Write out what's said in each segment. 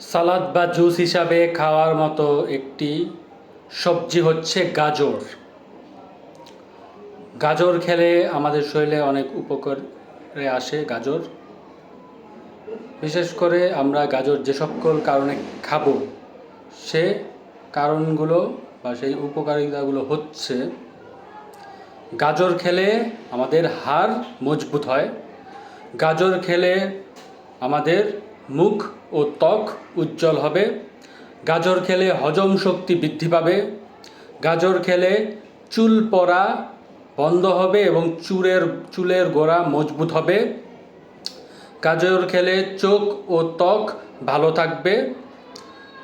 সালাদ বা জুস হিসাবে খাওয়ার মতো একটি সবজি হচ্ছে গাজর। গাজর খেলে আমাদের শরীরে অনেক উপকারে আসে গাজর। বিশেষ করে আমরা গাজর যে সকল কারণে খাব, সে কারণগুলো বা সেই উপকারিতাগুলো হচ্ছে গাজর খেলে আমাদের হাড় মজবুত হয়। গাজর খেলে আমাদের মুখ ও ত্বক উজ্জ্বল হবে। গাজর খেলে হজম শক্তি বৃদ্ধি পাবে। গাজর খেলে চুল পড়া বন্ধ হবে এবং চুলের চুলের গোড়া মজবুত হবে। গাজর খেলে চোখ ও ত্বক ভালো থাকবে।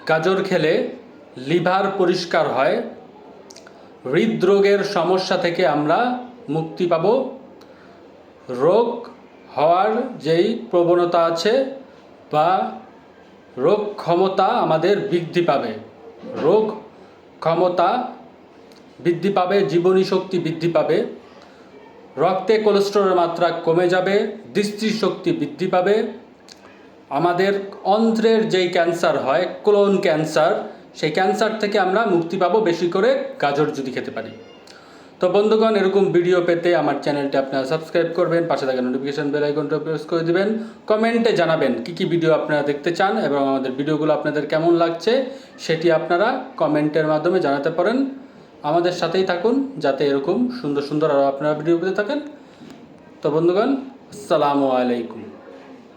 গাজর খেলে লিভার পরিষ্কার হয়। হৃদরোগের সমস্যা থেকে আমরা মুক্তি পাব। রোগ হওয়ার যেই প্রবণতা আছে বা রোগ ক্ষমতা আমাদের বৃদ্ধি পাবে। রোগ ক্ষমতা বৃদ্ধি পাবে, জীবনী শক্তি বৃদ্ধি পাবে, রক্তে কোলেস্টেরলের মাত্রা কমে যাবে দৃষ্টিশক্তি বৃদ্ধি পাবে। আমাদের অন্ত্রের যেই ক্যান্সার হয় ক্লোন ক্যান্সার সেই ক্যান্সার থেকে আমরা মুক্তি পাবো, বেশি করে গাজর যদি খেতে পারি। তো বন্ধুগণ, এরকম ভিডিও পেতে আমার চ্যানেলটি আপনারা সাবস্ক্রাইব করবেন, পাশে থাকা নোটিফিকেশন বেল আইকনটা প্রেস করে দিবেন কমেন্টে জানাবেন কি কি ভিডিও আপনারা দেখতে চান এবং আমাদের ভিডিওগুলো আপনাদের কেমন লাগছে, সেটি আপনারা কমেন্টের মাধ্যমে জানাতে পারেন। আমাদের সাথেই থাকুন, যাতে এরকম সুন্দর সুন্দর আরও আপনারা ভিডিও পেতে থাকেন। তো বন্ধুগণ, আসসালামু আলাইকুম।